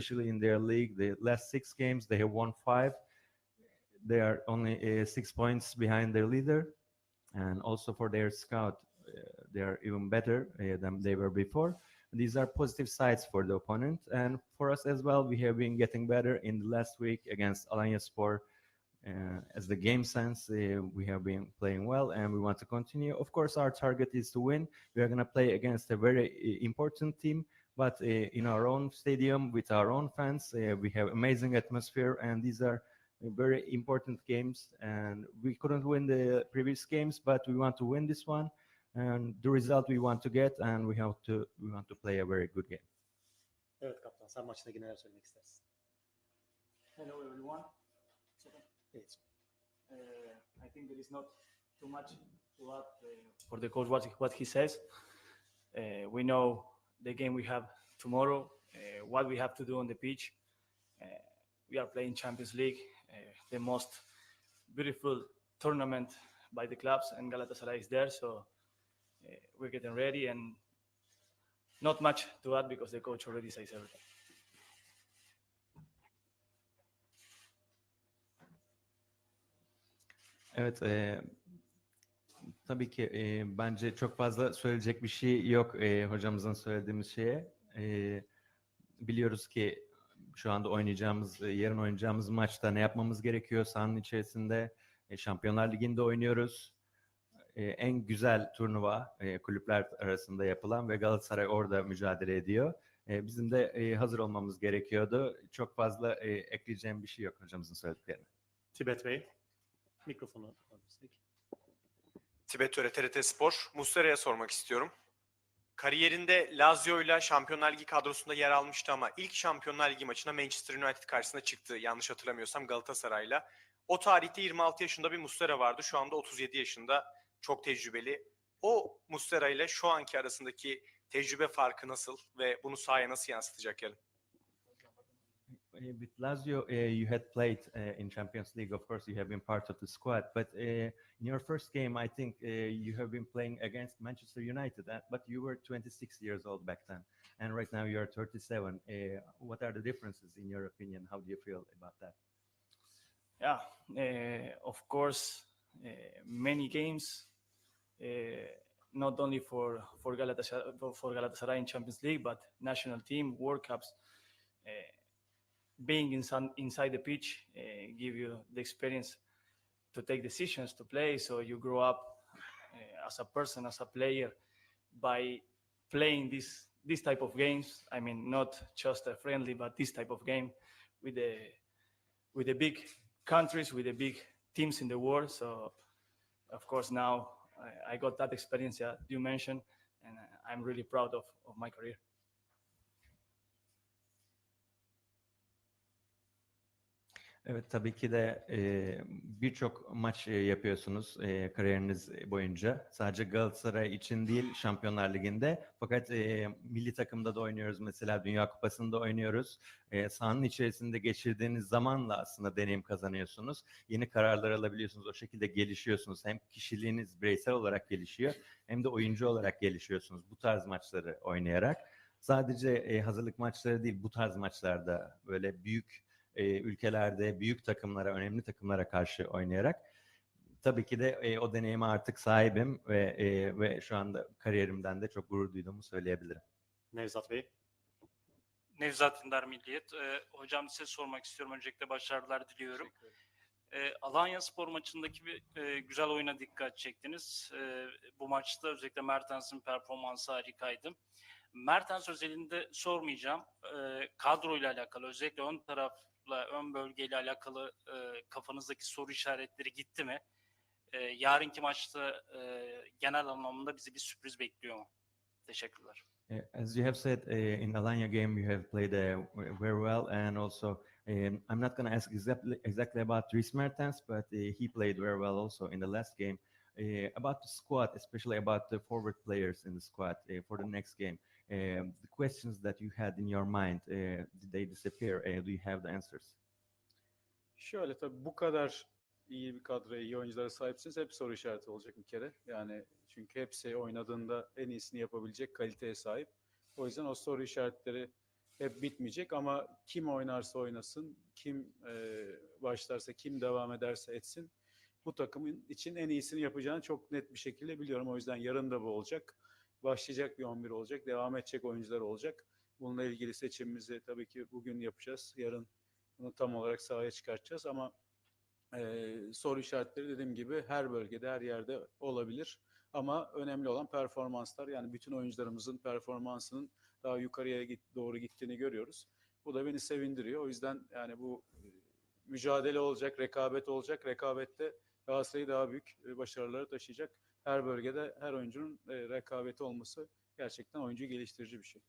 especially in their league. The last six games, they have won five. They are only uh, six points behind their leader, and also for their scout, uh, they are even better uh, than they were before. These are positive sides for the opponent, and for us as well. We have been getting better in the last week against Alanya Sport. Uh, as the game sense, uh, we have been playing well, and we want to continue. Of course, our target is to win. We are going to play against a very uh, important team, but uh, in our own stadium with our own fans, uh, we have amazing atmosphere, and these are very important games. And we couldn't win the previous games, but we want to win this one, and the result we want to get, and we have to we want to play a very good game. Evet kaptan sen maçla ilgili neler söylemek istersin? Hello everyone. Evet. Uh, I think there is not too much to add uh, for the coach what, what he says. Uh, we know the game we have tomorrow, uh, what we have to do on the pitch. Uh, we are playing Champions League, uh, the most beautiful tournament by the clubs, and Galatasaray is there. So uh, we're getting ready, and not much to add because the coach already says everything. Evet, tabii ki e, bence çok fazla söyleyecek bir şey yok e, hocamızın söylediğimiz şeye. E, biliyoruz ki şu anda oynayacağımız, yarın oynayacağımız maçta ne yapmamız gerekiyor sahanın içerisinde. E, Şampiyonlar Ligi'nde oynuyoruz. E, en güzel turnuva e, kulüpler arasında yapılan ve Galatasaray orada mücadele ediyor. E, bizim de e, hazır olmamız gerekiyordu. Çok fazla e, ekleyeceğim bir şey yok hocamızın söylediklerine. Tibet Bey. Mikrofonu alırsak. Tibet Töre TRT Spor. Muslera'ya sormak istiyorum. Kariyerinde Lazio ile Şampiyonlar Ligi kadrosunda yer almıştı ama ilk Şampiyonlar Ligi maçına Manchester United karşısında çıktı. Yanlış hatırlamıyorsam Galatasaray'la. O tarihte 26 yaşında bir Muslera vardı. Şu anda 37 yaşında. Çok tecrübeli. O Muslera ile şu anki arasındaki tecrübe farkı nasıl ve bunu sahaya nasıl yansıtacak yarın? Uh, With Lazio, uh, you had played uh, in Champions League. Of course, you have been part of the squad. But uh, in your first game, I think you have been playing against Manchester United. But you were 26 years old back then, and right now you are 37. Uh, what are the differences, in your opinion? How do you feel about that? Yeah, of course, many games, not only for for Galatasaray, for Galatasaray in Champions League, but national team, World Cups. Being inside inside the pitch uh, give you the experience to take decisions to play. So you grow up uh, as a person, as a player, by playing this this type of games. I mean, not just a friendly, but this type of game with the with the big countries, with the big teams in the world. So, of course, now I, I got that experience that you mentioned, and uh, I'm really proud of, of my career. Evet tabii ki de e, birçok maç yapıyorsunuz e, kariyeriniz boyunca. Sadece Galatasaray için değil Şampiyonlar Ligi'nde. Fakat e, milli takımda da oynuyoruz. Mesela Dünya Kupası'nda oynuyoruz. E, sahanın içerisinde geçirdiğiniz zamanla aslında deneyim kazanıyorsunuz. Yeni kararlar alabiliyorsunuz. O şekilde gelişiyorsunuz. Hem kişiliğiniz bireysel olarak gelişiyor hem de oyuncu olarak gelişiyorsunuz bu tarz maçları oynayarak. Sadece e, hazırlık maçları değil bu tarz maçlarda böyle büyük e, ülkelerde büyük takımlara, önemli takımlara karşı oynayarak tabii ki de e, o deneyime artık sahibim ve e, ve şu anda kariyerimden de çok gurur duyduğumu söyleyebilirim. Nevzat Bey. Nevzat Dindar Milliyet. Ee, hocam size sormak istiyorum. Öncelikle başarılar diliyorum. Ee, Alanya Spor maçındaki bir e, güzel oyuna dikkat çektiniz. Ee, bu maçta özellikle Mertens'in performansı harikaydı. Mertens özelinde sormayacağım. Ee, kadroyla alakalı özellikle ön tarafla, ön bölgeyle alakalı e, kafanızdaki soru işaretleri gitti mi? Ee, yarınki maçta e, genel anlamda bizi bir sürpriz bekliyor mu? Teşekkürler. Uh, As you have said uh, in Alanya game, you have played uh, very well, and also um, I'm not going to ask exactly exactly about Dries Mertens, but uh, he played very well also in the last game. Uh, about the squad, especially about the forward players in the squad uh, for the next game, the questions that you had in your mind, uh, did they disappear? Uh, do you have the answers? Şöyle tabii bu kadar iyi bir kadroya, iyi oyunculara sahipsiniz. Hep soru işareti olacak bir kere. Yani çünkü hepsi oynadığında en iyisini yapabilecek kaliteye sahip. O yüzden o soru işaretleri hep bitmeyecek ama kim oynarsa oynasın, kim e, başlarsa, kim devam ederse etsin bu takımın için en iyisini yapacağını çok net bir şekilde biliyorum. O yüzden yarın da bu olacak. Başlayacak bir 11 olacak, devam edecek oyuncular olacak. Bununla ilgili seçimimizi tabii ki bugün yapacağız. Yarın bunu tam olarak sahaya çıkartacağız ama e, soru işaretleri dediğim gibi her bölgede, her yerde olabilir. Ama önemli olan performanslar. Yani bütün oyuncularımızın performansının daha yukarıya git, doğru gittiğini görüyoruz. Bu da beni sevindiriyor. O yüzden yani bu e, mücadele olacak, rekabet olacak. Rekabette Galatasaray'ı daha büyük e, başarılara taşıyacak. Her bölgede her oyuncunun e, rekabeti olması gerçekten oyuncuyu geliştirici bir şey.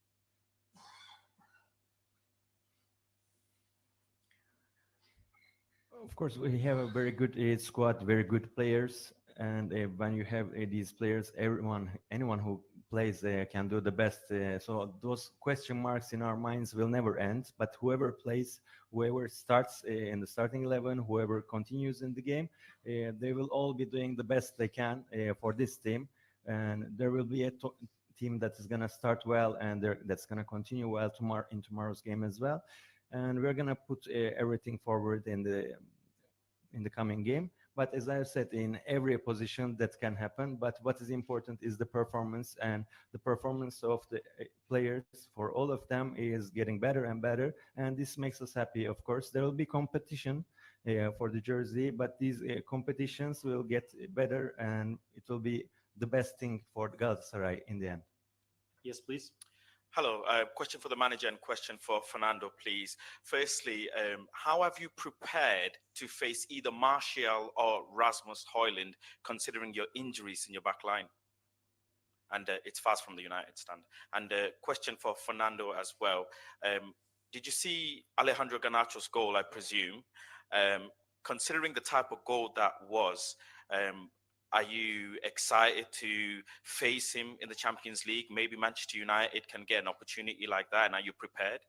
Of course, we have a very good uh, squad, very good players, and uh, when you have uh, these players, everyone, anyone who plays uh, can do the best. Uh, so those question marks in our minds will never end. But whoever plays, whoever starts uh, in the starting eleven, whoever continues in the game, uh, they will all be doing the best they can uh, for this team, and there will be a to- team that is going to start well and that's going to continue well tomorrow in tomorrow's game as well and we're gonna put uh, everything forward in the in the coming game. But as I've said, in every position that can happen. But what is important is the performance, and the performance of the uh, players for all of them is getting better and better, and this makes us happy. Of course, there will be competition uh, for the jersey, but these uh, competitions will get better, and it will be the best thing for Galatasaray in the end. Yes, please. Hello, uh, question for the manager and question for Fernando, please. Firstly, um, how have you prepared to face either Martial or Rasmus Hoyland, considering your injuries in your back line? And uh, it's fast from the United stand. And uh, question for Fernando as well. Um, did you see Alejandro Garnacho's goal, I presume? Um, considering the type of goal that was, um, are you excited to face him in the Champions League? Maybe Manchester United can get an opportunity like that. And are you prepared?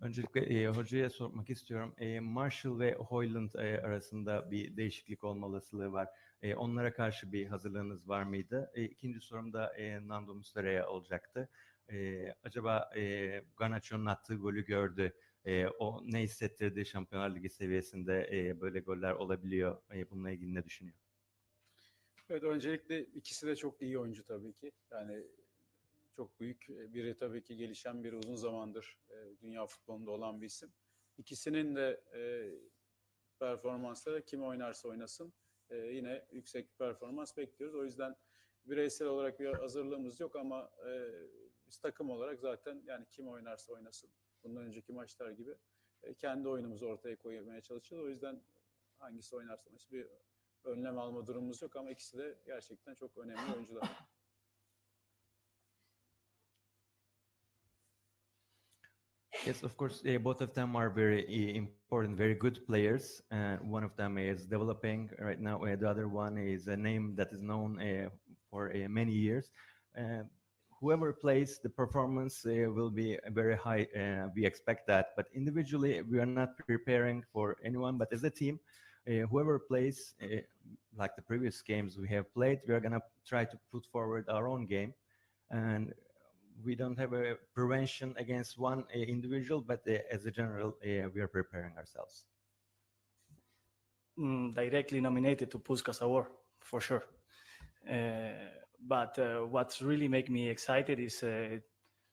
Öncelikle e, hocaya sormak istiyorum. E, Marshall ve Hoyland e, arasında bir değişiklik olma var. E, onlara karşı bir hazırlığınız var mıydı? E, ikinci sorum da e, Nando Muslera'ya olacaktı. E, acaba e, Garnacho'nun attığı golü gördü. E, o ne hissettirdi Şampiyonlar Ligi seviyesinde e, böyle goller olabiliyor. E, bununla ilgili ne düşünüyor? Evet öncelikle ikisi de çok iyi oyuncu tabii ki. Yani çok büyük. e, Biri tabii ki gelişen biri uzun zamandır e, dünya futbolunda olan bir isim. İkisinin de e, performansları kim oynarsa oynasın e, yine yüksek performans bekliyoruz. O yüzden bireysel olarak bir hazırlığımız yok ama e, biz takım olarak zaten yani kim oynarsa oynasın bundan önceki maçlar gibi e, kendi oyunumuzu ortaya koymaya çalışacağız. O yüzden hangisi oynarsa oynasın bir önlem alma durumumuz yok ama ikisi de gerçekten çok önemli oyuncular. Yes, of course. Uh, both of them are very uh, important, very good players. Uh, one of them is developing right now. Uh, the other one is a name that is known uh, for uh, many years. Uh, whoever plays, the performance uh, will be very high. Uh, we expect that. But individually, we are not preparing for anyone. But as a team, uh, whoever plays, uh, like the previous games we have played, we are gonna try to put forward our own game, and we don't have a prevention against one uh, individual, but as a general, we are preparing ourselves. mm, directly nominated to Puskas Award for sure. Uh, but uh, what's really make me excited is uh,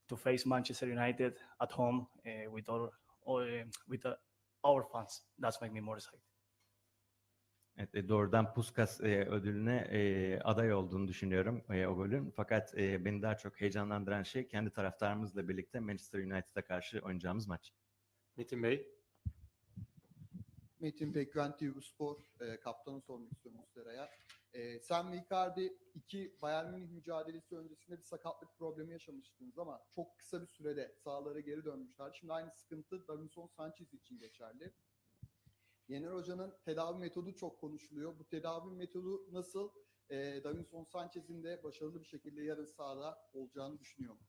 to face Manchester United at home with our all, uh, with uh, our fans. That's make me more excited. Evet, e, doğrudan Puskas e, ödülüne e, aday olduğunu düşünüyorum e, o golün. Fakat e, beni daha çok heyecanlandıran şey kendi taraftarımızla birlikte Manchester United'a karşı oynayacağımız maç. Metin Bey. Metin Pekven TV Spor e, kaptanı sormak istiyorum Muslera'ya. E, sen ve Icardi iki Bayern Münih mücadelesi öncesinde bir sakatlık problemi yaşamıştınız ama çok kısa bir sürede sahalara geri dönmüşler. Şimdi aynı sıkıntı Davinson Sanchez için geçerli. Yener Hoca'nın tedavi metodu çok konuşuluyor. Bu tedavi metodu nasıl? E, Davinson Sanchez'in de başarılı bir şekilde yarın sahada olacağını düşünüyor mu?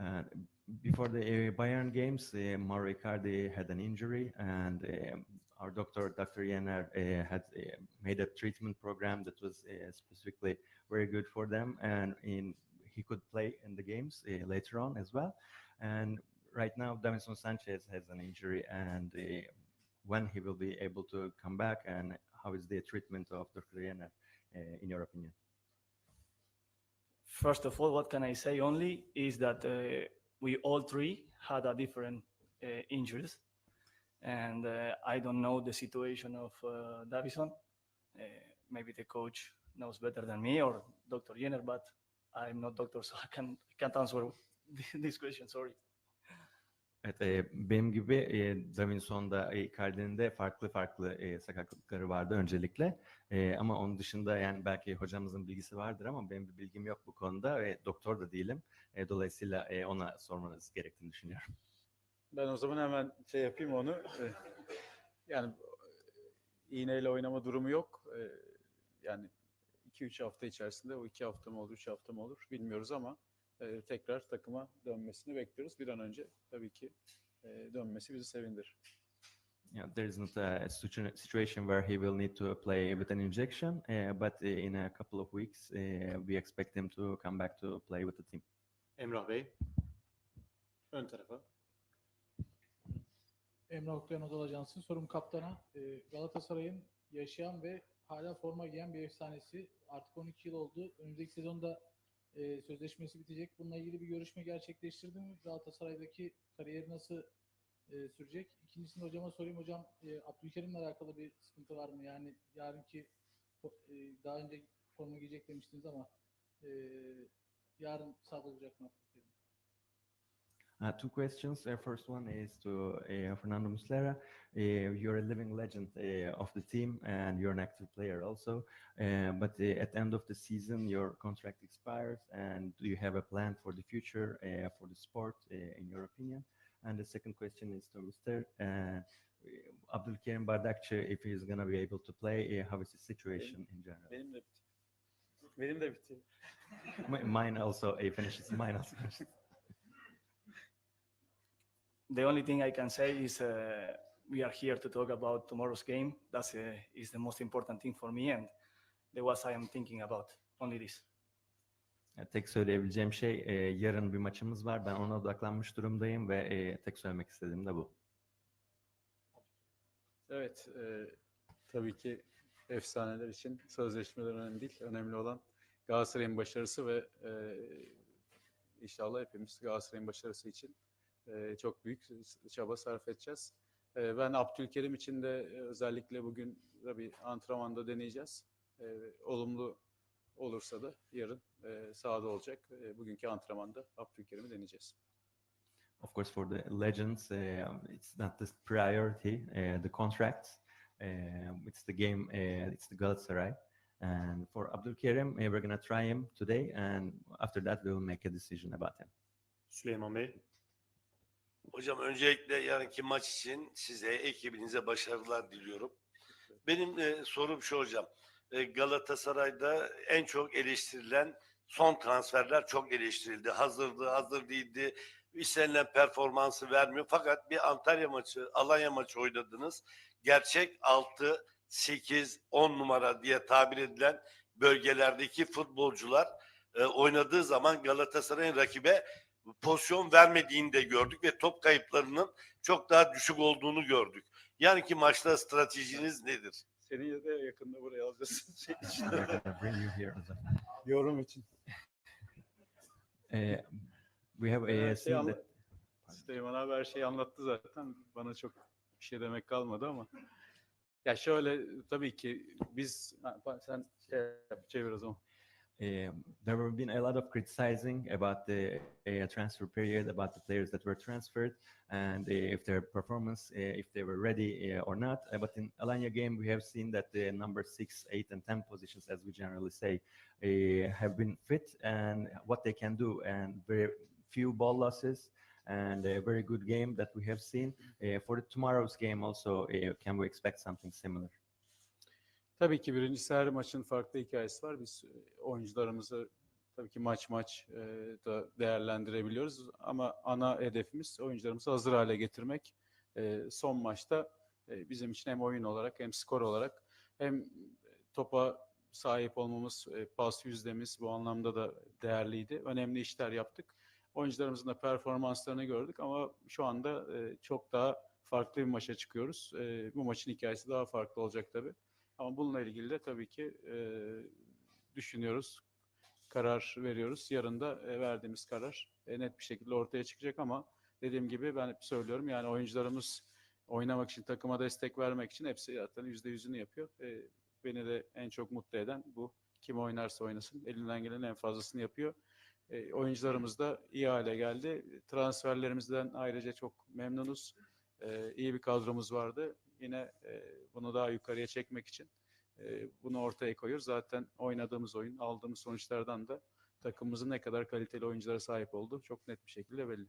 Uh, before the uh, Bayern games, uh, Mauro Icardi had an injury, and um, our doctor, Dr. Jenner, uh, had uh, made a treatment program that was uh, specifically very good for them. And in he could play in the games uh, later on as well. And right now, Davinson Sanchez has an injury, and uh, when he will be able to come back, and how is the treatment of Dr. Yener, uh, in your opinion? First of all, what can I say only is that uh, we all three had a different uh, injuries, and I don't know the situation of Davison. Maybe the coach knows better than me or Dr. Jenner, but I'm not doctor, so I can can't answer this question. Sorry. Evet, e, benim gibi e, Davinson'da, e, Icardi'nin de farklı farklı e, sakatlıkları vardı öncelikle. E, ama onun dışında yani belki hocamızın bilgisi vardır ama benim bir bilgim yok bu konuda ve doktor da değilim. E, dolayısıyla e, ona sormanız gerektiğini düşünüyorum. Ben o zaman hemen şey yapayım onu. Yani e, iğneyle oynama durumu yok. Ee, Yani 2-3 hafta içerisinde o 2 hafta mı olur, 3 hafta mı olur bilmiyoruz ama e, tekrar takıma dönmesini bekliyoruz. Bir an önce tabii ki e, dönmesi bizi sevindirir. Yeah, there is not a situ- situation where he will need to play with an injection, uh, but uh, in a couple of weeks uh, we expect him to come back to play with the team. Emrah Bey. Ön tarafa. Emre Oktayan Odal Ajansı. Sorum kaptana. Ee, Galatasaray'ın yaşayan ve hala forma giyen bir efsanesi. Artık 12 yıl oldu. Önümüzdeki sezonda e, sözleşmesi bitecek. Bununla ilgili bir görüşme gerçekleştirdi mi? Galatasaray'daki kariyeri nasıl e, sürecek? İkincisini hocama sorayım. Hocam e, Abdülkerim'le alakalı bir sıkıntı var mı? Yani yarınki e, daha önce forma giyecek demiştiniz ama e, yarın sahada olacak mı? Uh, two questions. Uh, first one is to uh, Fernando Muslera. Uh, you're a living legend uh, of the team and you're an active player also. Uh, but uh, at the end of the season, your contract expires. And do you have a plan for the future uh, for the sport, uh, in your opinion? And the second question is to Mr. Uh, Abdulkerim Bardakçı, if he's going to be able to play, uh, how is his situation in general? Benim de bitti. Benim de bitti. Mi- Mine also uh, finishes. Mine also finishes. The only thing I can say is uh, we are here to talk about tomorrow's game. That's uh, is the most important thing for me, and the what I am thinking about. Only this. Ya, Tek söyleyebileceğim şey e, yarın bir maçımız var. Ben ona odaklanmış durumdayım ve e, tek söylemek istediğim de bu. Evet, e, tabii ki efsaneler için sözleşmeler önemli değil. Önemli olan Galatasaray'ın başarısı ve e, inşallah hepimiz Galatasaray'ın başarısı için e, çok büyük çaba sarf edeceğiz. E, ben Abdülkerim için de e, özellikle bugün tabii antrenmanda deneyeceğiz. E, olumlu olursa da yarın e, sahada olacak. E, bugünkü antrenmanda Abdülkerim'i deneyeceğiz. Of course, for the legends, uh, it's not the priority, uh, the contracts. Uh, it's the game, uh, it's the Galatasaray. And for Abdulkerim, uh, we're going to try him today. And after that, we will make a decision about him. Süleyman Bey. Hocam öncelikle yarınki maç için size, ekibinize başarılar diliyorum. Benim e, sorum şu hocam. E, Galatasaray'da en çok eleştirilen son transferler çok eleştirildi. Hazırdı, hazır değildi. İstenilen performansı vermiyor. Fakat bir Antalya maçı, Alanya maçı oynadınız. Gerçek 6, 8, 10 numara diye tabir edilen bölgelerdeki futbolcular e, oynadığı zaman Galatasaray'ın rakibe pozisyon vermediğini de gördük ve top kayıplarının çok daha düşük olduğunu gördük. Yarınki maçta stratejiniz nedir? Seni de yakında buraya alacağız. Şey için, as yorum için. Uh, we have Ben a her şeyi seen anla- that Süleyman abi her şeyi anlattı zaten. Bana çok bir şey demek kalmadı ama. Ya şöyle tabii ki biz ha, sen şey yap, çevir o zaman. Um, there have been a lot of criticizing about the uh, transfer period, about the players that were transferred, and uh, if their performance, uh, if they were ready or not. But in Alanya game, we have seen that the number six, eight, and ten positions, as we generally say, have been fit and what they can do, and very few ball losses. And a very good game that we have seen. Uh, for tomorrow's game, also, uh, can we expect something similar? Tabii ki birincisi her maçın farklı hikayesi var. Biz e, oyuncularımızı tabii ki maç maç e, da değerlendirebiliyoruz. Ama ana hedefimiz oyuncularımızı hazır hale getirmek. E, son maçta e, bizim için hem oyun olarak hem skor olarak hem topa sahip olmamız, e, pas yüzdemiz bu anlamda da değerliydi. Önemli işler yaptık. Oyuncularımızın da performanslarını gördük ama şu anda e, çok daha farklı bir maça çıkıyoruz. E, bu maçın hikayesi daha farklı olacak tabii. Ama bununla ilgili de tabii ki e, düşünüyoruz, karar veriyoruz. Yarın da e, verdiğimiz karar e, net bir şekilde ortaya çıkacak ama dediğim gibi ben hep söylüyorum yani oyuncularımız oynamak için, takıma destek vermek için hepsi zaten yüzde yüzünü yapıyor. E, beni de en çok mutlu eden bu. Kim oynarsa oynasın elinden gelen en fazlasını yapıyor. E, oyuncularımız da iyi hale geldi. Transferlerimizden ayrıca çok memnunuz. E, iyi bir kadromuz vardı. Yine e, bunu daha yukarıya çekmek için e, bunu ortaya koyuyoruz. Zaten oynadığımız oyun, aldığımız sonuçlardan da takımımızın ne kadar kaliteli oyunculara sahip olduğu çok net bir şekilde belli.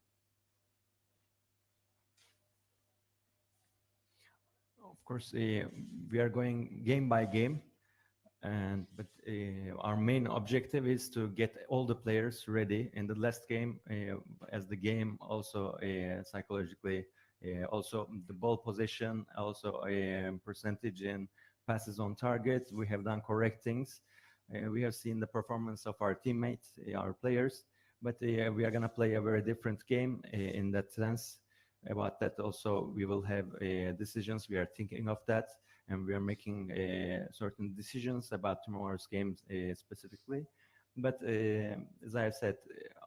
Of course, uh, we are going game by game, and but uh, our main objective is to get all the players ready in the last game, uh, as the game also uh, psychologically, also the ball possession, also a percentage in passes on target. We have done correct things. Uh, we have seen the performance of our teammates, uh, our players, but uh, we are going to play a very different game uh, in that sense about that also we will have uh, decisions we are thinking of that and we are making uh, certain decisions about tomorrow's games uh, specifically but uh, as i said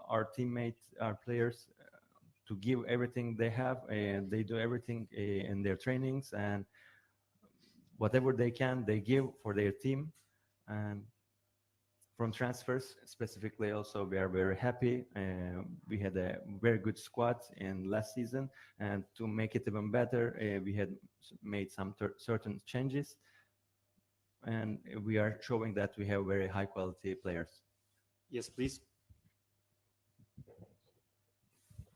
our teammates our players uh, to give everything they have and they do everything uh, in their trainings and whatever they can they give for their team. And from transfers specifically also we are very happy uh, we had a very good squad in last season and to make it even better uh, we had made some certain changes. And we are showing that we have very high quality players. Yes, please.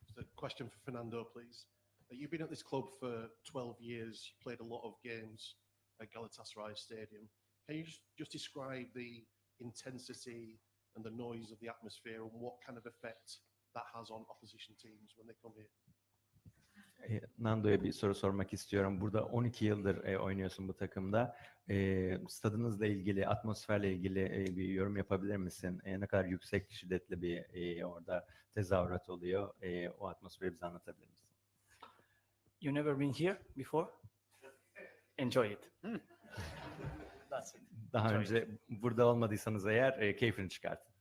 Just a question for Fernando, please. Uh, You've been at this club for 12 years. You played a lot of games at Galatasaray Stadium. Can you just, just describe the intensity and the noise of the atmosphere and what kind of effect that has on opposition teams when they come here? E, Nando'ya bir soru sormak istiyorum. Burada 12 yıldır e, oynuyorsun bu takımda. E, stadınızla ilgili, atmosferle ilgili e, bir yorum yapabilir misin? E, ne kadar yüksek şiddetli bir e, orada tezahürat oluyor? E, o atmosferi bize anlatabilir misin? You never been here before? Enjoy it. That's it. Daha Enjoy önce burada olmadıysanız eğer e, keyfini çıkartın.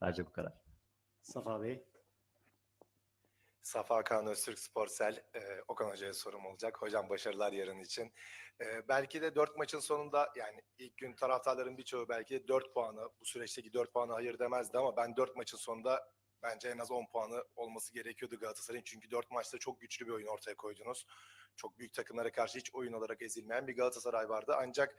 Sadece bu kadar. Safa Bey. Safa Kaan Öztürk Sporsel, e, Okan Hoca'ya sorum olacak. Hocam başarılar yarın için. E, belki de dört maçın sonunda yani ilk gün taraftarların birçoğu belki de dört puanı, bu süreçteki dört puanı hayır demezdi ama ben dört maçın sonunda bence en az 10 puanı olması gerekiyordu Galatasaray'ın. Çünkü dört maçta çok güçlü bir oyun ortaya koydunuz. Çok büyük takımlara karşı hiç oyun olarak ezilmeyen bir Galatasaray vardı. Ancak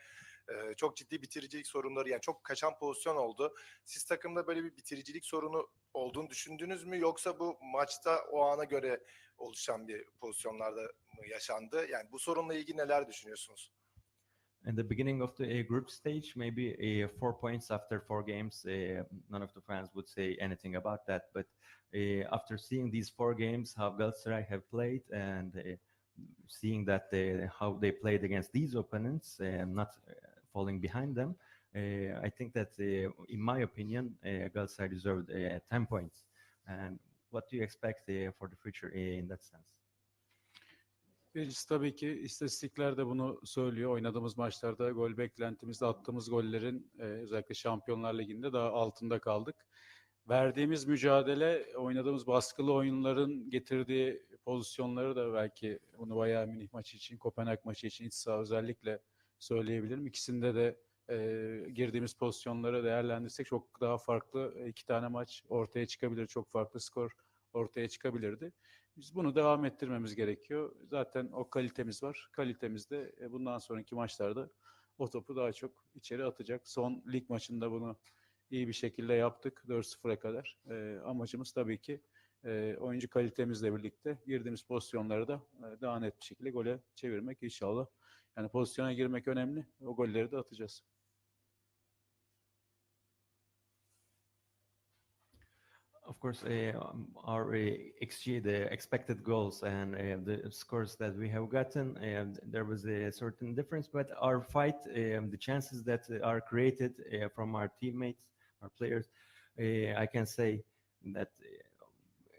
çok ciddi bitiricilik sorunları yani çok kaçan pozisyon oldu. Siz takımda böyle bir bitiricilik sorunu olduğunu düşündünüz mü yoksa bu maçta o ana göre oluşan bir pozisyonlarda mı yaşandı? Yani bu sorunla ilgili neler düşünüyorsunuz? In the beginning of the uh, group stage, maybe uh, four points after four games, uh, none of the fans would say anything about that. But uh, after seeing these four games, how Galatasaray have played and uh, seeing that they, how they played against these opponents, uh, not falling behind them, uh, I think that, uh, in my opinion, uh, Galatasaray deserved uh, 10 points. And what do you expect for the future in that sense? Birincisi tabii ki istatistikler de bunu söylüyor. Oynadığımız maçlarda gol beklentimizde attığımız gollerin e, özellikle Şampiyonlar Ligi'nde daha altında kaldık. Verdiğimiz mücadele, oynadığımız baskılı oyunların getirdiği pozisyonları da belki bunu Bayern Münih maçı için, Kopenhag maçı için iç saha özellikle söyleyebilirim. İkisinde de e, girdiğimiz pozisyonları değerlendirsek çok daha farklı iki tane maç ortaya çıkabilir. Çok farklı skor ortaya çıkabilirdi. Biz bunu devam ettirmemiz gerekiyor. Zaten o kalitemiz var. Kalitemiz de e, bundan sonraki maçlarda o topu daha çok içeri atacak. Son lig maçında bunu iyi bir şekilde yaptık 4-0'a kadar. E, amacımız tabii ki e, oyuncu kalitemizle birlikte girdiğimiz pozisyonları da e, daha net bir şekilde gole çevirmek inşallah. Yani pozisyona girmek önemli. O golleri de atacağız. Of course, uh, our uh, XG, the expected goals and uh, the scores that we have gotten, and there was a certain difference. But our fight, um, the chances that are created uh, from our teammates, our players, uh, I can say that uh,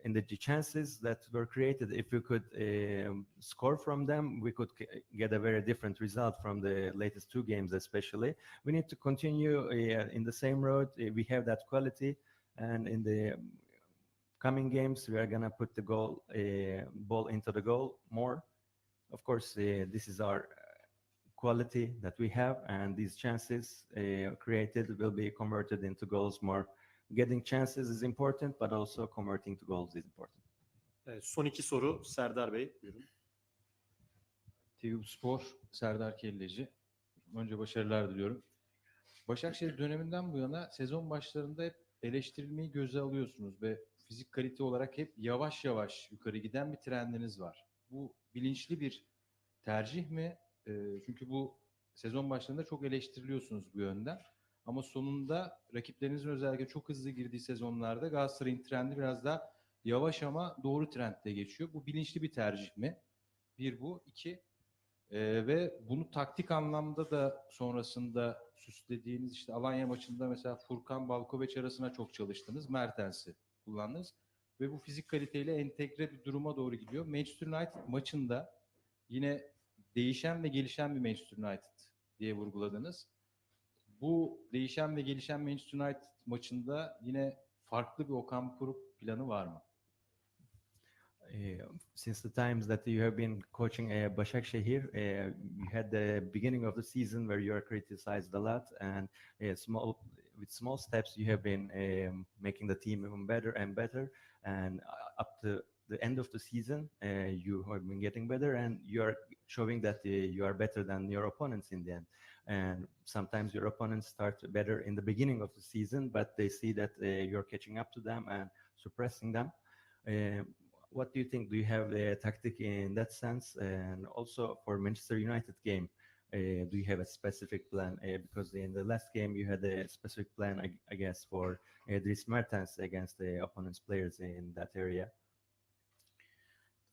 in the chances that were created, if we could um, score from them, we could get a very different result from the latest two games, especially. We need to continue uh, in the same road. Uh, we have that quality, and in the um, coming games, we are gonna put the goal uh, ball into the goal more. Of course, this is our quality that we have, and these chances created will be converted into goals more. Getting chances is important, but also converting to goals is important. Evet, son iki soru Serdar Bey. Buyurun. TÜV Spor, Serdar Kelleci. Önce başarılar diliyorum. Başakşehir döneminden bu yana sezon başlarında hep eleştirilmeyi göze alıyorsunuz ve fizik kalite olarak hep yavaş yavaş yukarı giden bir trendiniz var. Bu bilinçli bir tercih mi? Ee, çünkü bu sezon başlarında çok eleştiriliyorsunuz bu yönden. Ama sonunda rakiplerinizin özellikle çok hızlı girdiği sezonlarda Galatasaray'ın trendi biraz daha yavaş ama doğru trendde geçiyor. Bu bilinçli bir tercih mi? Bir bu. iki ee, ve bunu taktik anlamda da sonrasında süslediğiniz işte Alanya maçında mesela Furkan Balkoveç arasına çok çalıştınız. Mertens'i kullandınız. Ve bu fizik kaliteyle entegre bir duruma doğru gidiyor. Manchester United maçında yine değişen ve gelişen bir Manchester United diye vurguladınız. Bu değişen ve gelişen Manchester United maçında yine farklı bir Okan Buruk planı var mı? Uh, since the times that you have been coaching uh, Başakşehir, uh, you had the beginning of the season where you are criticized a lot, and uh, small with small steps you have been um, making the team even better and better. And uh, up to the end of the season, uh, you have been getting better, and you are showing that uh, you are better than your opponents in the end. And sometimes your opponents start better in the beginning of the season, but they see that uh, you're catching up to them and suppressing them. Uh, what do you think? Do you have a tactic in that sense? And also for Manchester United game, uh, do you have a specific plan? Uh, because in the last game you had a specific plan, I, I guess, for uh, Dries Mertens against the opponent's players in that area.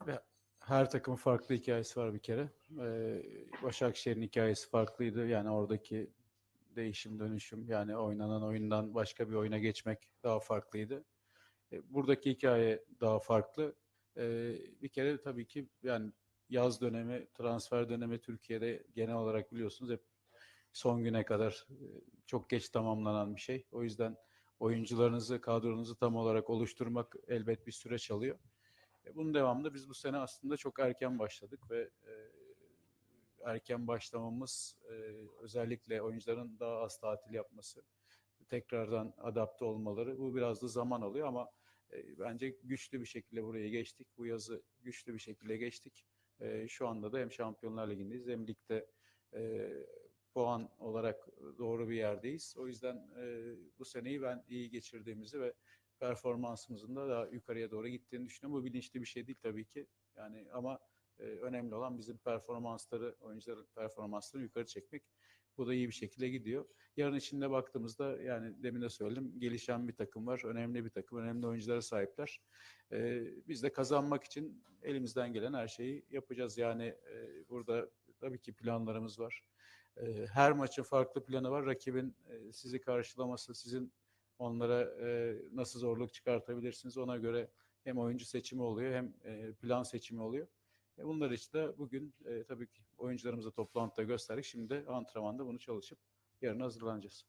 Ve her takımın farklı hikayesi var bir kere. Ee, Başakşehir'in hikayesi farklıydı. Yani oradaki değişim dönüşüm yani oynanan oyundan başka bir oyuna geçmek daha farklıydı. E, Buradaki hikaye daha farklı. Ee, Bir kere tabii ki yani yaz dönemi, transfer dönemi Türkiye'de genel olarak biliyorsunuz hep son güne kadar e, çok geç tamamlanan bir şey. O yüzden oyuncularınızı, kadronuzu tam olarak oluşturmak elbet bir süreç alıyor. E, Bunun devamında biz bu sene aslında çok erken başladık ve e, erken başlamamız e, özellikle oyuncuların daha az tatil yapması, tekrardan adapte olmaları bu biraz da zaman alıyor ama e, bence güçlü bir şekilde buraya geçtik. Bu yazı güçlü bir şekilde geçtik. E, şu anda da hem Şampiyonlar Ligi'ndeyiz hem ligde e, puan olarak doğru bir yerdeyiz. O yüzden e, bu seneyi ben iyi geçirdiğimizi ve performansımızın da daha yukarıya doğru gittiğini düşünüyorum. Bu bilinçli bir şey değil tabii ki. Yani ama e, önemli olan bizim performansları, oyuncuların performansları yukarı çekmek. Bu da iyi bir şekilde gidiyor. Yarın içinde baktığımızda yani demin de söyledim gelişen bir takım var. Önemli bir takım, önemli oyunculara sahipler. E, biz de kazanmak için elimizden gelen her şeyi yapacağız. Yani e, burada tabii ki planlarımız var. E, her maçın farklı planı var. Rakibin e, sizi karşılaması, sizin onlara e, nasıl zorluk çıkartabilirsiniz ona göre hem oyuncu seçimi oluyor hem e, plan seçimi oluyor. E, bunlar için de bugün e, tabii ki oyuncularımıza toplantıda gösterdik. Şimdi de antrenmanda bunu çalışıp yarın hazırlanacağız.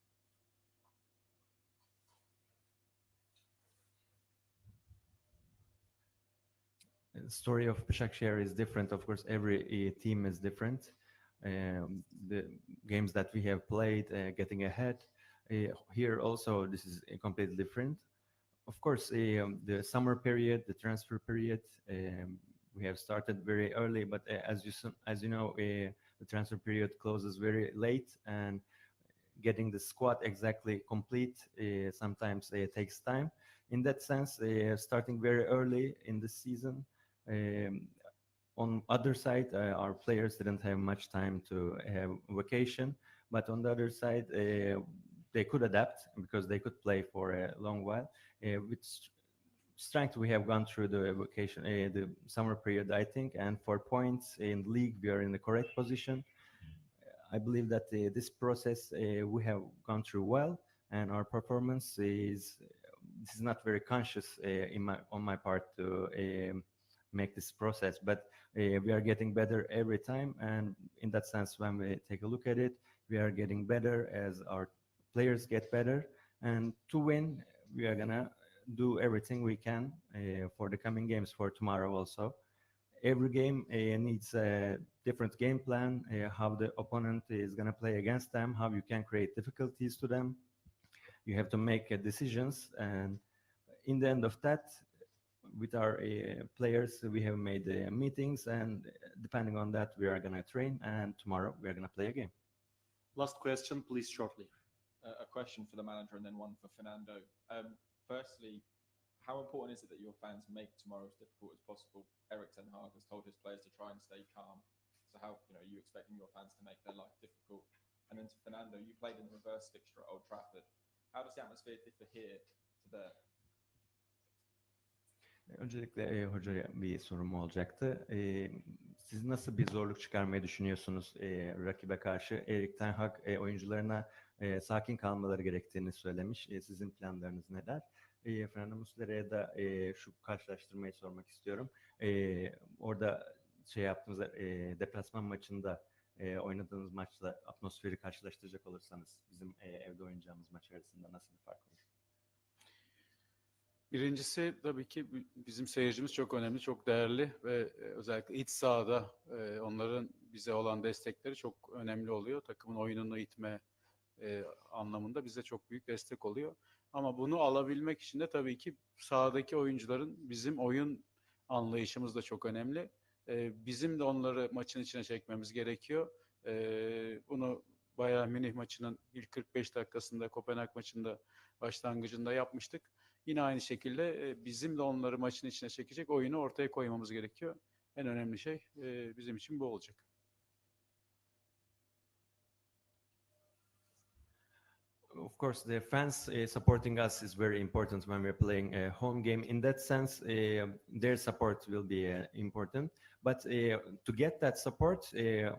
The story of Başakşehir is different. Of course, every uh, team is different. Um, the games that we have played, uh, getting ahead. Uh, here also, this is uh, completely different. Of course, um, the summer period, the transfer period, um, we have started very early. But uh, as you as you know, the transfer period closes very late, and getting the squad exactly complete uh, sometimes uh, takes time. In that sense, uh, starting very early in the season. Um, on other side, our players didn't have much time to have vacation, but on the other side, they could adapt because they could play for a long while. Uh, with strength we have gone through the vacation, uh, the summer period, I think, and for points in league, we are in the correct position. I believe that uh, this process uh, we have gone through well, and our performance is this is not very conscious uh, in my on my part to um, make this process, but uh, we are getting better every time, and in that sense, when we take a look at it, we are getting better as our players get better, and to win, we are gonna do everything we can uh, for the coming games for tomorrow also. Every game uh, needs a different game plan, uh, how the opponent is to play against them, how you can create difficulties to them. You have to make uh, decisions, and in the end of that, with our uh, players, we have made uh, meetings, and depending on that, we are to train, and tomorrow we are to play a game. Last question, please, shortly. A question for the manager and then one for Fernando. Um, firstly, how important is it that your fans make tomorrow as difficult as possible? Eric Ten Hag has told his players to try and stay calm. So how you know are you expecting your fans to make their life difficult? And then to Fernando, you played in the reverse fixture at Old Trafford. How does the atmosphere differ here to there? Öncelikle e, bir sorum olacaktı. E, siz nasıl bir zorluk çıkarmayı düşünüyorsunuz e, rakibe karşı? Erik Ten Hag e, oyuncularına e, sakin kalmaları gerektiğini söylemiş. E, sizin planlarınız neler? E, Fernando Muslera'ya da e, şu karşılaştırmayı sormak istiyorum. E, orada şey yaptığınız e, deplasman maçında e, oynadığınız maçla atmosferi karşılaştıracak olursanız bizim e, evde oynayacağımız maç arasında nasıl bir fark olur? Birincisi tabii ki bi- bizim seyircimiz çok önemli, çok değerli ve e, özellikle iç sahada e, onların bize olan destekleri çok önemli oluyor. Takımın oyununu itme e, anlamında bize çok büyük destek oluyor. Ama bunu alabilmek için de tabii ki sahadaki oyuncuların bizim oyun anlayışımız da çok önemli. E, bizim de onları maçın içine çekmemiz gerekiyor. E, bunu Bayern Münih maçının ilk 45 dakikasında, Kopenhag maçında başlangıcında yapmıştık. Yine aynı şekilde e, bizim de onları maçın içine çekecek oyunu ortaya koymamız gerekiyor. En önemli şey e, bizim için bu olacak. Of course, the fans uh, supporting us is very important when we're playing a home game. In that sense, uh, their support will be uh, important. But uh, to get that support, uh,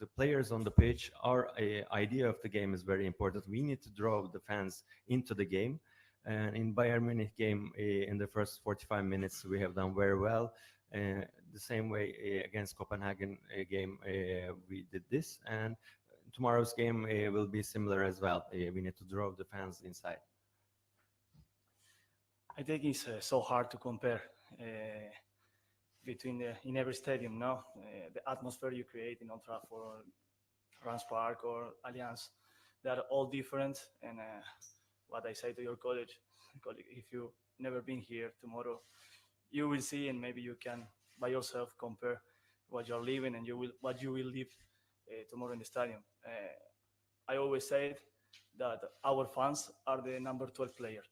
the players on the pitch, our uh, idea of the game is very important. We need to draw the fans into the game. And in Bayern Munich game, in the first 45 minutes, we have done very well. The same way against Copenhagen game, we did this. And tomorrow's game uh, will be similar as well. Uh, we need to draw the fans inside. I think it's uh, so hard to compare uh, between the, in every stadium. No, uh, the atmosphere you create in Old Trafford, or Rams Park, or Allianz, they are all different. And uh, what I say to your college, colleague, if you never been here tomorrow, you will see, and maybe you can by yourself compare what you're living and you will what you will live tomorrow in the stadium. Uh, I always say that our fans are the number 12 player.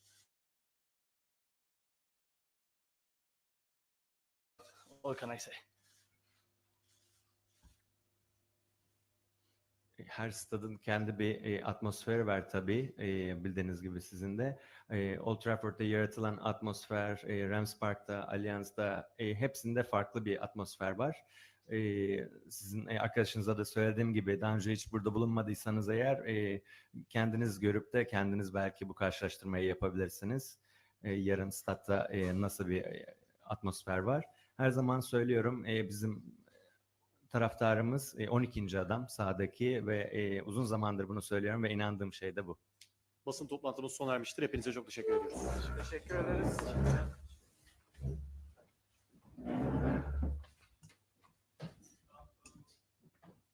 What can I say? Her stadın kendi bir e, atmosferi var tabii e, bildiğiniz gibi sizin de. E, Old Trafford'da yaratılan atmosfer, e, Rams Park'ta, Allianz'da e, hepsinde farklı bir atmosfer var. E, sizin e, arkadaşınıza da söylediğim gibi daha önce hiç burada bulunmadıysanız eğer e, kendiniz görüp de kendiniz belki bu karşılaştırmayı yapabilirsiniz. E, yarın statta e, nasıl bir atmosfer var. Her zaman söylüyorum e, bizim taraftarımız e, 12. adam sahadaki ve e, uzun zamandır bunu söylüyorum ve inandığım şey de bu. Basın toplantımız sona ermiştir. Hepinize çok teşekkür ediyoruz. Teşekkür ederiz.